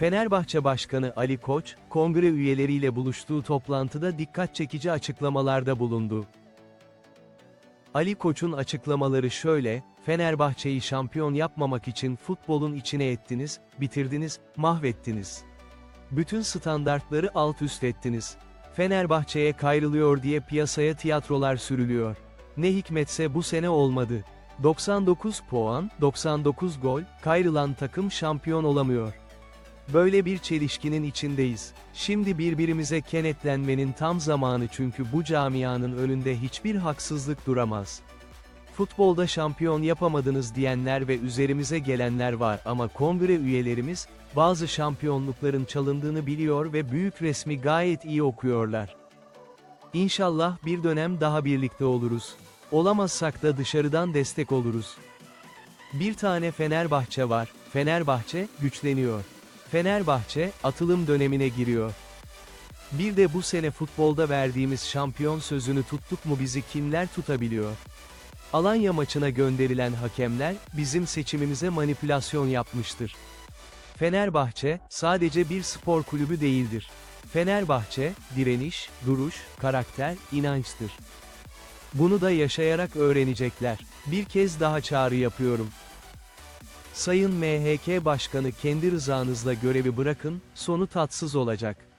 Fenerbahçe Başkanı Ali Koç, kongre üyeleriyle buluştuğu toplantıda dikkat çekici açıklamalarda bulundu. Ali Koç'un açıklamaları şöyle, Fenerbahçe'yi şampiyon yapmamak için futbolun içine ettiniz, bitirdiniz, mahvettiniz. Bütün standartları alt üst ettiniz. Fenerbahçe'ye kayrılıyor diye piyasaya tiyatrolar sürülüyor. Ne hikmetse bu sene olmadı. 99 puan, 99 gol, kayrılan takım şampiyon olamıyor. Böyle bir çelişkinin içindeyiz. Şimdi birbirimize kenetlenmenin tam zamanı çünkü bu camianın önünde hiçbir haksızlık duramaz. Futbolda şampiyon yapamadınız diyenler ve üzerimize gelenler var ama kongre üyelerimiz, bazı şampiyonlukların çalındığını biliyor ve büyük resmi gayet iyi okuyorlar. İnşallah bir dönem daha birlikte oluruz. Olamazsak da dışarıdan destek oluruz. Bir tane Fenerbahçe var, Fenerbahçe, güçleniyor. Fenerbahçe, atılım dönemine giriyor. Bir de bu sene futbolda verdiğimiz şampiyon sözünü tuttuk mu bizi kimler tutabiliyor? Alanya maçına gönderilen hakemler, bizim seçimimize manipülasyon yapmıştır. Fenerbahçe, sadece bir spor kulübü değildir. Fenerbahçe, direniş, duruş, karakter, inançtır. Bunu da yaşayarak öğrenecekler. Bir kez daha çağrı yapıyorum. Sayın MHK Başkanı kendi rızanızla görevi bırakın, sonu tatsız olacak.